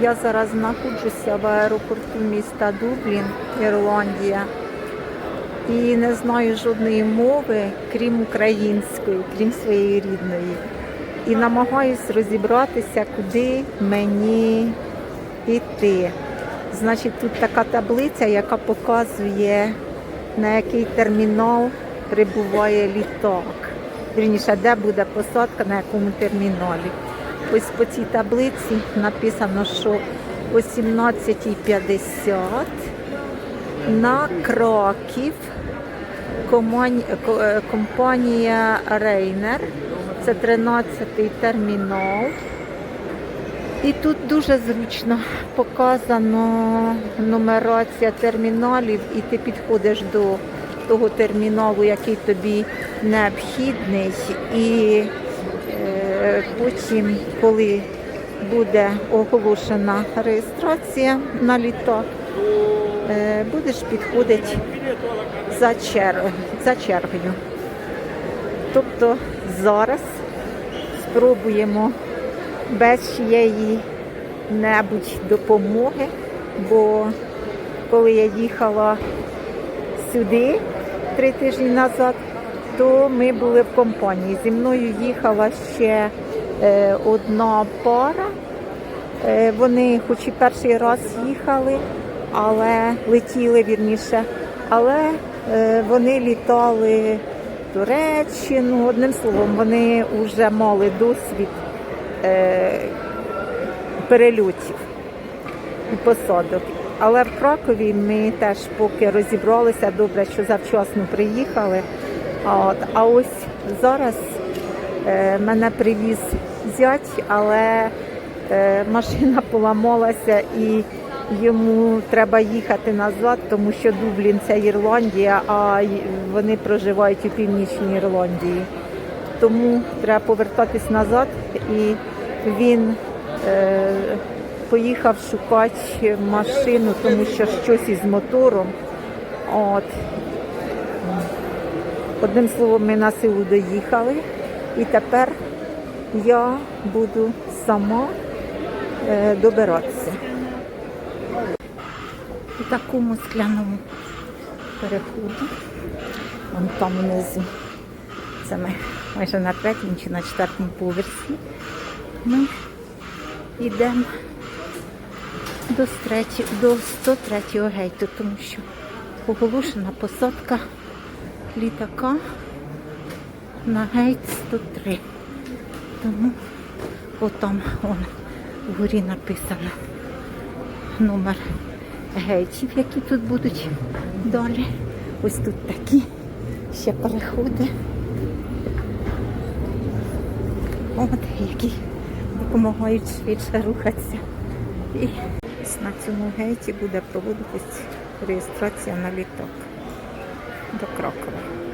Я зараз знаходжуся в аеропорту міста Дублін, Ірландія. І не знаю жодної мови, крім української, крім своєї рідної. І намагаюсь розібратися, куди мені йти. Значить, тут така таблиця, яка показує, на який термінал прибуває літак. Вірніше, де буде посадка, на якому терміналі. Ось по цій таблиці написано, що о 17.50 на ко- е, компанія Рейнер. Це 13-й термінал. І тут дуже зручно показано нумерація терміналів, і ти підходиш до того терміналу, який тобі необхідний. І потім, коли буде оголошена реєстрація на літак, е, будеш підходити за, чер... за чергою. Тобто зараз спробуємо без чиєї небудь допомоги, бо коли я їхала сюди три тижні назад, то ми були в компанії. Зі мною їхала ще е, одна пара. Е, вони хоч і перший раз їхали, але летіли вірніше, але е, вони літали в Туреччину. Одним словом, вони вже мали досвід перельотів і посадок. Але в Кракові ми теж поки розібралися, добре, що завчасно приїхали. От, а ось зараз е, мене привіз зять, але е, машина поламалася і йому треба їхати назад, тому що Дублін це Ірландія, а вони проживають у північній Ірландії. Тому треба повертатись назад і він е, поїхав шукати машину, тому що щось із мотором. От. Одним словом, ми на силу доїхали, і тепер я буду сама е, добиратися. У такому скляному переході, вон там внизу. Це ми майже на третьому чи на четвертому поверсі. Ми йдемо до, до 103 гейту, тому що оголошена посадка літака на гейт 103. Тому отам он вгорі написано номер гейтів, які тут будуть далі. Ось тут такі ще переходи. От, які допомагають швидше рухатися. І на цьому гейті буде проводитись реєстрація на літак до Кракова.